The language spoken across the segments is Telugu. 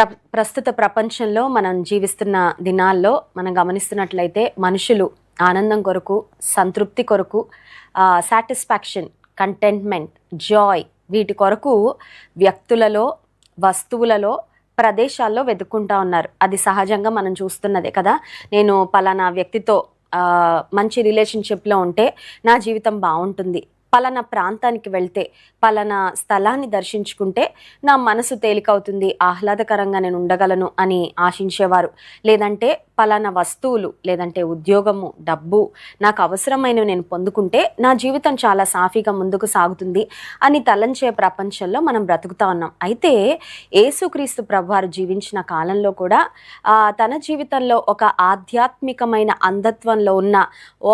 ప్ర ప్రస్తుత ప్రపంచంలో మనం జీవిస్తున్న దినాల్లో మనం గమనిస్తున్నట్లయితే మనుషులు ఆనందం కొరకు సంతృప్తి కొరకు సాటిస్ఫాక్షన్ కంటెంట్మెంట్ జాయ్ వీటి కొరకు వ్యక్తులలో వస్తువులలో ప్రదేశాల్లో వెతుక్కుంటా ఉన్నారు. అది సహజంగా మనం చూస్తున్నదే కదా. నేను పలానా వ్యక్తితో మంచి రిలేషన్షిప్లో ఉంటే నా జీవితం బాగుంటుంది. పలానా ప్రాంతానికి వెళ్తే పలానా స్థలాన్ని దర్శించుకుంటే నా మనసు తేలికవుతుంది ఆహ్లాదకరంగా నేను ఉండగలను అని ఆశించేవారు. లేదంటే పలానా వస్తువులు లేదంటే ఉద్యోగము డబ్బు నాకు అవసరమైనవి నేను పొందుకుంటే నా జీవితం చాలా సాఫీగా ముందుకు సాగుతుంది అని తలంచే ప్రపంచంలో మనం బ్రతుకుతా ఉన్నాం. అయితే యేసుక్రీస్తు ప్రభువారు జీవించిన కాలంలో కూడా తన జీవితంలో ఒక ఆధ్యాత్మికమైన అంధత్వంలో ఉన్న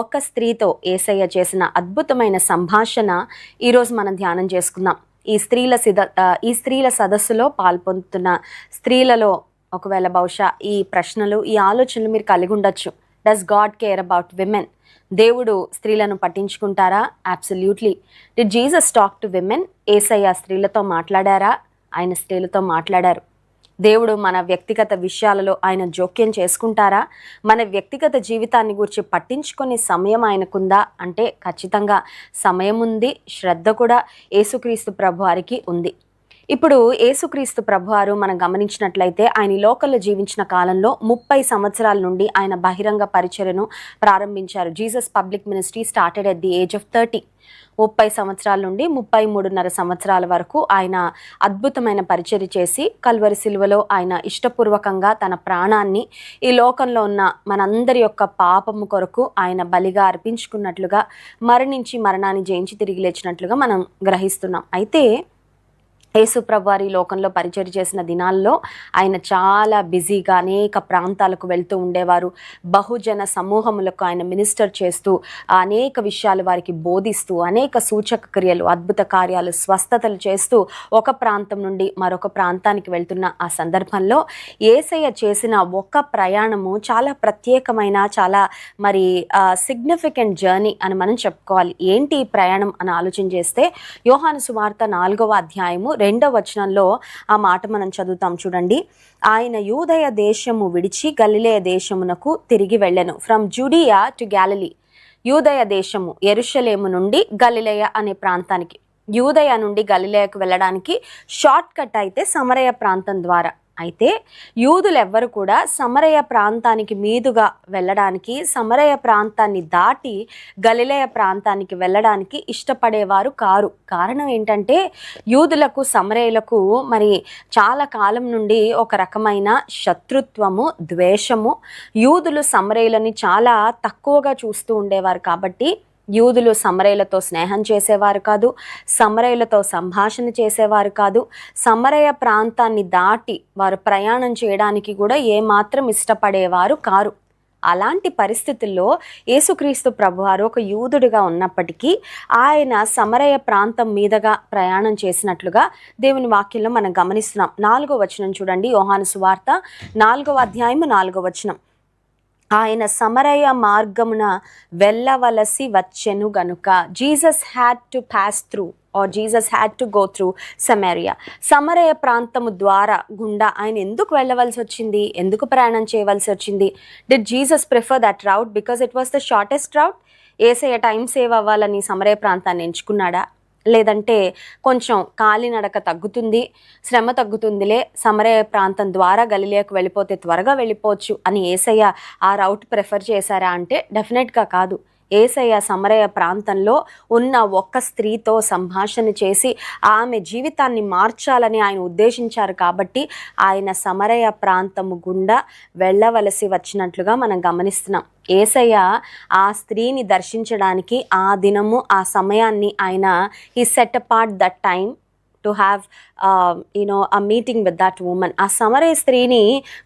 ఒక స్త్రీతో ఏసయ్య చేసిన అద్భుతమైన సంభాషణ ఈరోజు మనం ధ్యానం చేసుకుందాం. ఈ స్త్రీల సిద ఈ స్త్రీల సదస్సులో పాల్పొందుతున్న స్త్రీలలో ఒకవేళ బహుశా ఈ ప్రశ్నలు ఈ ఆలోచనలు మీరు కలిగి ఉండొచ్చు. Does God care about women దేవుడు స్త్రీలను పట్టించుకుంటారా? Absolutely did Jesus talk to women Yesayya స్త్రీలతో మాట్లాడారా? ఆయన స్త్రీలతో మాట్లాడారు. దేవుడు మన వ్యక్తిగత విషయాలలో ఆయన జోక్యం చేసుకుంటారా? మన వ్యక్తిగత జీవితాన్ని గురించి పట్టించుకునే సమయం ఆయనకుందా? అంటే ఖచ్చితంగా సమయం ఉంది శ్రద్ధ కూడా యేసుక్రీస్తు ప్రభు వారికి ఉంది. ఇప్పుడు యేసుక్రీస్తు ప్రభువారు మనం గమనించినట్లయితే ఆయన ఈ జీవించిన కాలంలో ముప్పై సంవత్సరాల నుండి ఆయన బహిరంగ పరిచయను ప్రారంభించారు. Jesus public ministry started at the age of thirty. ముప్పై సంవత్సరాల నుండి ముప్పై మూడున్నర సంవత్సరాల వరకు ఆయన అద్భుతమైన పరిచర్య చేసి కల్వరి సిలువలో ఆయన ఇష్టపూర్వకంగా తన ప్రాణాన్ని ఈ లోకంలో ఉన్న మనందరి యొక్క పాపము కొరకు ఆయన బలిగా అర్పించుకున్నట్లుగా మరణించి మరణాన్ని జయించి తిరిగి లేచినట్లుగా మనం గ్రహిస్తున్నాం. అయితే యేసు లోకంలో పరిచయం చేసిన దినాల్లో ఆయన చాలా బిజీగా అనేక ప్రాంతాలకు వెళ్తూ ఉండేవారు. బహుజన సమూహములకు ఆయన మినిస్టర్ చేస్తూ అనేక విషయాలు వారికి బోధిస్తూ అనేక సూచక క్రియలు అద్భుత కార్యాలు స్వస్థతలు చేస్తూ ఒక ప్రాంతం నుండి మరొక ప్రాంతానికి వెళ్తున్న ఆ సందర్భంలో ఏసయ్య చేసిన ఒక ప్రయాణము చాలా ప్రత్యేకమైన చాలా మరి సిగ్నిఫికెంట్ జర్నీ అని మనం చెప్పుకోవాలి. ఏంటి ఈ ప్రయాణం అని ఆలోచన చేస్తే యోహాను సువార్త నాలుగవ అధ్యాయము రెండవ వచనంలో ఆ మాట మనం చదువుతాం చూడండి. ఆయన యూదయ దేశము విడిచి గలిలేయ దేశమునకు తిరిగి వెళ్ళను. ఫ్రమ్ జుడియా టు గ్యాలలీ యూదయ దేశము ఎరుషలేము నుండి గలిలయ అనే ప్రాంతానికి. యూదయ నుండి గలిలయకు వెళ్ళడానికి షార్ట్ కట్ అయితే సమరయ ప్రాంతం ద్వారా. అయితే యూదులు ఎవ్వరు కూడా సమరయ ప్రాంతానికి మీదుగా వెళ్ళడానికి సమరయ ప్రాంతాన్ని దాటి గలిలయ ప్రాంతానికి వెళ్ళడానికి ఇష్టపడేవారు కారు. కారణం ఏంటంటే యూదులకు సమరయులకు మరి చాలా కాలం నుండి ఒక రకమైన శత్రుత్వము ద్వేషము. యూదులు సమరయులని చాలా తక్కువగా చూస్తూ ఉండేవారు కాబట్టి యూదులు సమరయులతో స్నేహం చేసేవారు కాదు సమరయులతో సంభాషణ చేసేవారు కాదు. సమరయ ప్రాంతాన్ని దాటి వారు ప్రయాణం చేయడానికి కూడా ఏమాత్రం ఇష్టపడేవారు కారు. అలాంటి పరిస్థితుల్లో యేసుక్రీస్తు ప్రభువారు ఒక యూదుడిగా ఉన్నప్పటికీ ఆయన సమరయ ప్రాంతం మీదుగా ప్రయాణం చేసినట్లుగా దేవుని వాక్యంలో మనం గమనిస్తున్నాం. నాలుగో వచనం చూడండి యోహాను సువార్త నాలుగో అధ్యాయము నాలుగో వచనం. ఆయన సమరయ మార్గమున వెళ్ళవలసి వచ్చెను గనుక. Jesus had to pass through or Jesus had to go through Samaria Samaria ప్రాంతము ద్వారా గుండా ఆయన ఎందుకు వెళ్ళవలసి వచ్చింది? ఎందుకు ప్రయాణం చేయవలసి వచ్చింది? Did Jesus prefer that route because it was the shortest route Yesaya time save అవ్వాలని సమరయ ప్రాంతాన్ని ఎంచుకున్నాడా? లేదంటే కొంచెం కాలినడక తగ్గుతుంది శ్రమ తగ్గుతుందిలే సమరయ ప్రాంతం ద్వారా గలిలేకు వెళ్ళిపోతే త్వరగా వెళ్ళిపోవచ్చు అని ఏసయ్య ఆ రౌట్ ప్రిఫర్ చేశారా అంటే డెఫినెట్గా కాదు. ఏసయ్య సమరయ ప్రాంతంలో ఉన్న ఒక్క స్త్రీతో సంభాషణ చేసి ఆమె జీవితాన్ని మార్చాలని ఆయన ఉద్దేశించారు కాబట్టి ఆయన సమరయ ప్రాంతము గుండా వెళ్ళవలసి వచ్చినట్లుగా మనం గమనిస్తున్నాం. ఏసయ్య ఆ స్త్రీని దర్శించడానికి ఆ దినము ఆ సమయాన్ని ఆయన ఈ set apart that time to have you know ఆ మీటింగ్ విత్ దట్ ఉమెన్ ఆ సమరయ స్త్రీని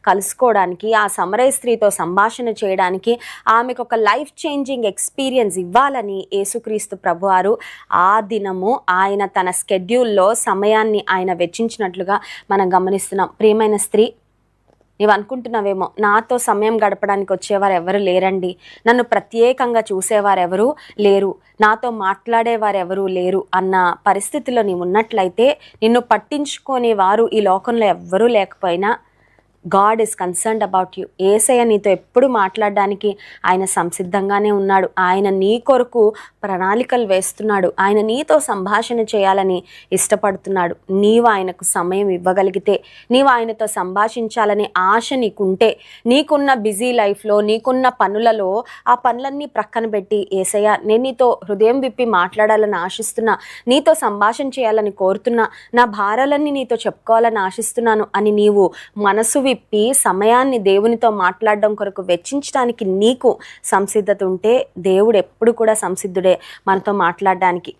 కలుసుకోవడానికి ఆ సమరయ స్త్రీతో సంభాషణ చేయడానికి ఆమెకు ఒక లైఫ్ చేంజింగ్ ఎక్స్పీరియన్స్ ఇవ్వాలని యేసుక్రీస్తు ప్రభువారు ఆ దినము ఆయన తన స్కెడ్యూల్లో సమయాన్ని ఆయన వెచ్చించినట్లుగా మనం గమనిస్తున్నాం. ప్రియమైన స్త్రీ నీవు అనుకుంటున్నావేమో నాతో సమయం గడపడానికి వచ్చేవారు ఎవరు లేరండి. నన్ను ప్రత్యేకంగా చూసేవారు ఎవరు లేరు. నాతో మాట్లాడేవారు ఎవరు లేరు అన్న పరిస్థితిలో నీవు ఉన్నట్లయితే నిన్ను పట్టించుకునే వారు ఈ లోకంలో ఎవ్వరూ లేకపోయినా God is concerned about you Yesayya నీతో ఎప్పుడు మాట్లాడడానికి ఆయన సంసిద్ధంగానే ఉన్నాడు. ఆయన నీ కొరకు ప్రణాళికలు వేస్తున్నాడు. ఆయన నీతో సంభాషణ చేయాలని ఇష్టపడుతున్నాడు. నీవు ఆయనకు సమయం ఇవ్వగలిగితే నీవు ఆయనతో సంభాషించాలనే ఆశ నీకుంటే నీకున్న బిజీ లైఫ్లో నీకున్న పనులలో ఆ పనులన్నీ ప్రక్కన పెట్టి ఏసయ్య నేను నీతో హృదయం విప్పి మాట్లాడాలని ఆశిస్తున్నా నీతో సంభాషణ చేయాలని కోరుతున్నా నా భారాలన్నీ నీతో చెప్పుకోవాలని ఆశిస్తున్నాను అని నీవు మనసు విప్పి సమయాన్ని దేవునితో మాట్లాడడం కొరకు వెచ్చించడానికి నీకు సంసిద్ధత ఉంటే దేవుడు ఎప్పుడు కూడా సంసిద్ధుడే మనతో మాట్లాడడానికి.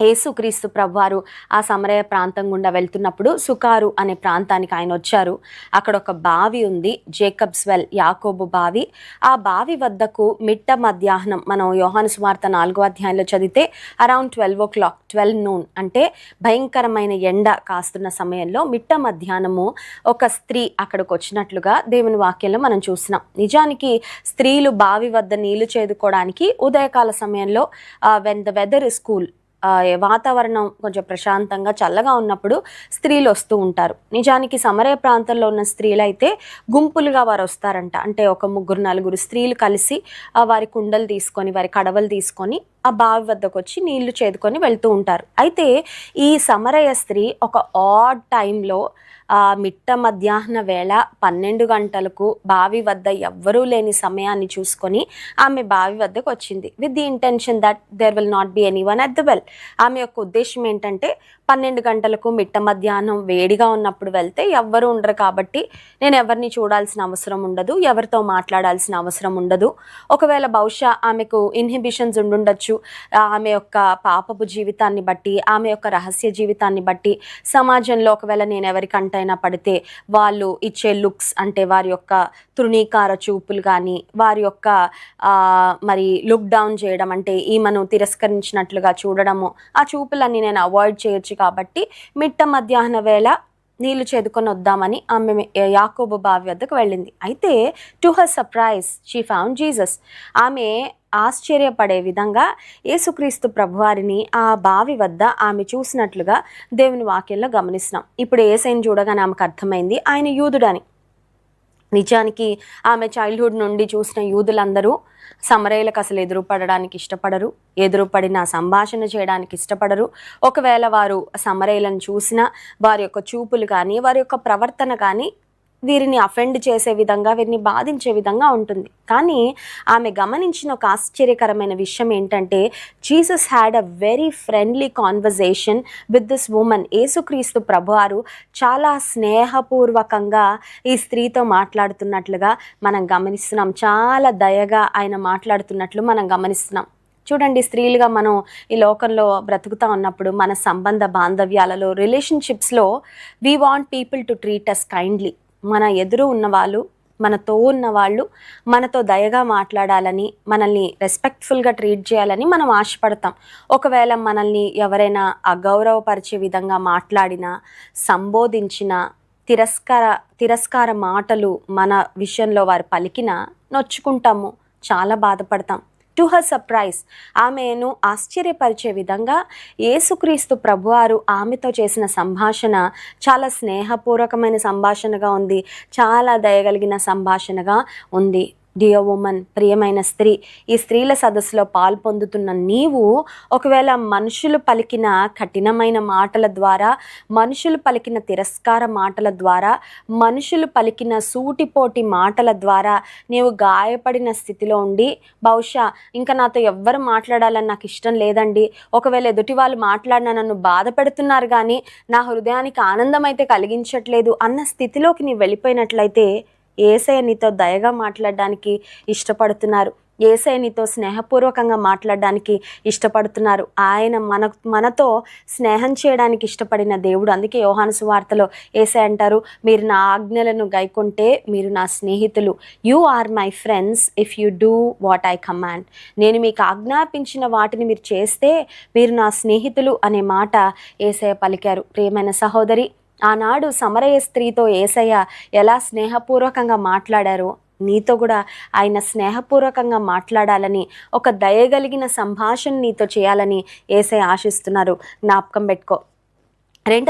యేసుక్రీస్తు ప్రభువారు ఆ సమరయ ప్రాంతం గుండా వెళ్తున్నప్పుడు సుకారు అనే ప్రాంతానికి ఆయన వచ్చారు. అక్కడ ఒక బావి ఉంది జేకబ్స్ వెల్ యాకోబు బావి. ఆ బావి వద్దకు మిట్ట మధ్యాహ్నం మనం యోహాను సుమార్త నాలుగో అధ్యాయంలో చదివితే around twelve o'clock twelve noon అంటే భయంకరమైన ఎండ కాస్తున్న సమయంలో మిట్ట మధ్యాహ్నము ఒక స్త్రీ అక్కడికి వచ్చినట్లుగా దేవుని వాక్యంలో మనం చూసినాం నిజానికి స్త్రీలు బావి వద్ద నీళ్ళు చేదుకోవడానికి ఉదయకాల సమయంలో when the weather is cool వాతావరణం కొంచెం ప్రశాంతంగా చల్లగా ఉన్నప్పుడు స్త్రీలు వస్తూ ఉంటారు. నిజానికి సమరయ ప్రాంతంలో ఉన్న స్త్రీలు అయితే గుంపులుగా వారు వస్తారంట. అంటే ఒక ముగ్గురు నలుగురు స్త్రీలు కలిసి ఆ, వారి కుండలు తీసుకొని వారి కడవలు తీసుకొని ఆ బావి వద్దకు వచ్చి నీళ్ళు చేదుకొని వెళ్తూ ఉంటారు. అయితే ఈ సమరయ స్త్రీ ఒక ఆడ్ టైంలో మిట్ట మధ్యాహ్న వేళ పన్నెండు గంటలకు బావి వద్ద ఎవ్వరూ లేని సమయాన్ని చూసుకొని ఆమె బావి వద్దకు వచ్చింది. With the intention that there will not be anyone at the well ఆమె యొక్క ఉద్దేశం ఏంటంటే పన్నెండు గంటలకు మిట్ట మధ్యాహ్నం వేడిగా ఉన్నప్పుడు వెళ్తే ఎవ్వరు ఉండరు కాబట్టి నేను ఎవరిని చూడాల్సిన అవసరం ఉండదు ఎవరితో మాట్లాడాల్సిన అవసరం ఉండదు. ఒకవేళ బహుశా ఆమెకు ఇన్హిబిషన్స్ ఉండుండొచ్చు. ఆమె యొక్క పాపపు జీవితాన్ని బట్టి ఆమె యొక్క రహస్య జీవితాన్ని బట్టి సమాజంలో ఒకవేళ నేను ఎవరికంటైనా పడితే వాళ్ళు ఇచ్చే లుక్స్ అంటే వారి యొక్క తృణీకార చూపులు కానీ వారి యొక్క మరి లుక్ డౌన్ చేయడం అంటే ఈమెను తిరస్కరించినట్లుగా చూడడము ఆ చూపులన్నీ నేను అవాయిడ్ చేయొచ్చు కాబట్టి మిట్ట మధ్యాహ్న వేళ నీళ్ళు చేదుకొని వద్దామని ఆమె యాకోబు బావి వద్దకు వెళ్ళింది. అయితే to her surprise she found Jesus ఆమె ఆశ్చర్యపడే విధంగా యేసుక్రీస్తు ప్రభువారిని ఆ బావి వద్ద ఆమె చూసినట్లుగా దేవుని వాక్యంలో గమనిస్తున్నాం. ఇప్పుడు ఏసైని చూడగానే ఆమెకు అర్థమైంది ఆయన యూదుడని. నిజానికి ఆమె చైల్డ్హుడ్ నుండి చూసిన యూదులందరూ సమరయ్యలకు అసలు ఎదురుపడడానికి ఇష్టపడరు ఎదురుపడిన సంభాషణ చేయడానికి ఇష్టపడరు. ఒకవేళ వారు సమరయ్యలను చూసినా వారి యొక్క చూపులు కానీ వారి యొక్క ప్రవర్తన కానీ వీరిని అఫెండ్ చేసే విధంగా వీరిని బాధించే విధంగా ఉంటుంది. కానీ ఆమె గమనించిన ఒక ఆశ్చర్యకరమైన విషయం ఏంటంటే Jesus had a very friendly conversation with this woman Yesukreestu ప్రభువారు చాలా స్నేహపూర్వకంగా ఈ స్త్రీతో మాట్లాడుతున్నట్లుగా మనం గమనిస్తున్నాం. చాలా దయగా ఆయన మాట్లాడుతున్నట్లు మనం గమనిస్తున్నాం. చూడండి స్త్రీలుగా మనం ఈ లోకంలో బ్రతుకుతా ఉన్నప్పుడు మన సంబంధ బాంధవ్యాలలో రిలేషన్షిప్స్లో we want people to treat us kindly మన ఎదురు ఉన్నవాళ్ళు మనతో ఉన్న వాళ్ళు మనతో దయగా మాట్లాడాలని మనల్ని రెస్పెక్ట్ఫుల్గా ట్రీట్ చేయాలని మనం ఆశపడతాం. ఒకవేళ మనల్ని ఎవరైనా అగౌరవపరిచే విధంగా మాట్లాడినా సంబోధించిన తిరస్కార తిరస్కార మాటలు మన విషయంలో వారు పలికినా నొచ్చుకుంటాము. చాలా బాధపడతాం. టు హర్ సర్ప్రైజ్ ఆమెను ఆశ్చర్యపరిచే విధంగా యేసుక్రీస్తు ప్రభువారు ఆమెతో చేసిన సంభాషణ చాలా స్నేహపూర్వకమైన సంభాషణగా ఉంది చాలా దయగలిగిన సంభాషణగా ఉంది. డియో ఉమెన్ ప్రియమైన స్త్రీ ఈ స్త్రీల సదస్సులో పాల్పొందుతున్న నీవు ఒకవేళ మనుషులు పలికిన కఠినమైన మాటల ద్వారా మనుషులు పలికిన తిరస్కార మాటల ద్వారా మనుషులు పలికిన సూటిపోటి మాటల ద్వారా నీవు గాయపడిన స్థితిలో ఉండి బహుశా ఇంకా నాతో ఎవ్వరు మాట్లాడాలని నాకు ఇష్టం లేదండి. ఒకవేళ ఎదుటి వాళ్ళు మాట్లాడినా నన్ను బాధ పెడుతున్నారు కానీ నా హృదయానికి ఆనందం అయితే కలిగించట్లేదు అన్న స్థితిలోకి నీవు వెళ్ళిపోయినట్లయితే ఏసయ్య నీతో దయగా మాట్లాడడానికి ఇష్టపడుతున్నారు. ఏసై నీతో స్నేహపూర్వకంగా మాట్లాడడానికి ఇష్టపడుతున్నారు. ఆయన మన మనతో స్నేహం చేయడానికి ఇష్టపడిన దేవుడు. అందుకే యోహాను సువార్తలో ఏసై అంటారు మీరు నా ఆజ్ఞలను గైకుంటే మీరు నా స్నేహితులు. You are my friends if you do what I command నేను మీకు ఆజ్ఞాపించిన వాటిని మీరు చేస్తే మీరు నా స్నేహితులు అనే మాట ఏసై పలికారు. ప్రియమైన సహోదరి ఆనాడు సమరయ స్త్రీతో ఏసయ్య ఎలా స్నేహపూర్వకంగా మాట్లాడారో నీతో కూడా ఆయన స్నేహపూర్వకంగా మాట్లాడాలని ఒక దయగలిగిన సంభాషణ నీతో చేయాలని ఏసై ఆశిస్తున్నారు. జ్ఞాపకం పెట్టుకో. రెండవ